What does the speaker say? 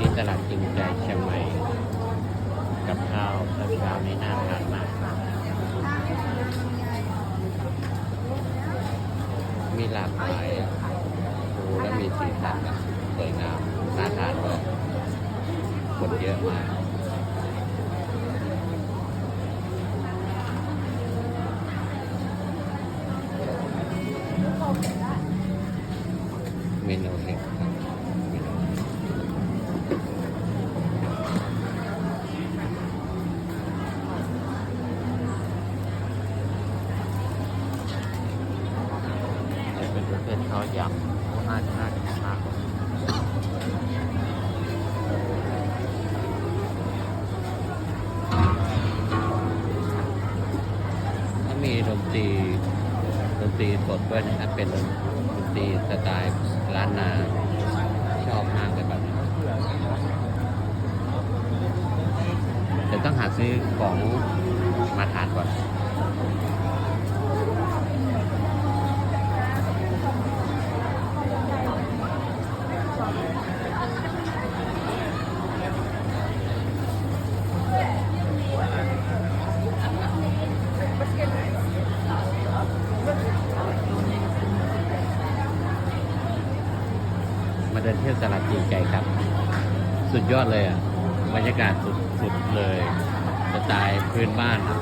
ที่ตลาดจริงใจเชียงใหม่ กับข้าวเช้าๆนี้น่าทานมาก มีหลากหลายดูแล้วมีสีสันสวยงามน่าทานด้วยคนเยอะมากเมนูเล็กครับเมนูจะเป็นประเภท ข้าวยำน่าจะน่าจะมากถ้ามีดนตรีดนตรีสดด้วยนะครับ เป็นดนตรีสไตล์ล้านนาชอบมากเลยแบบนี้เดี๋ยวต้องหาซื้อของมาทานก่อน มาเดินเที่ยวตลาดจีนไก่ครับ สุดยอดเลยอะบรรยากาศสุดๆเลยสไตล์พื้นบ้านครับ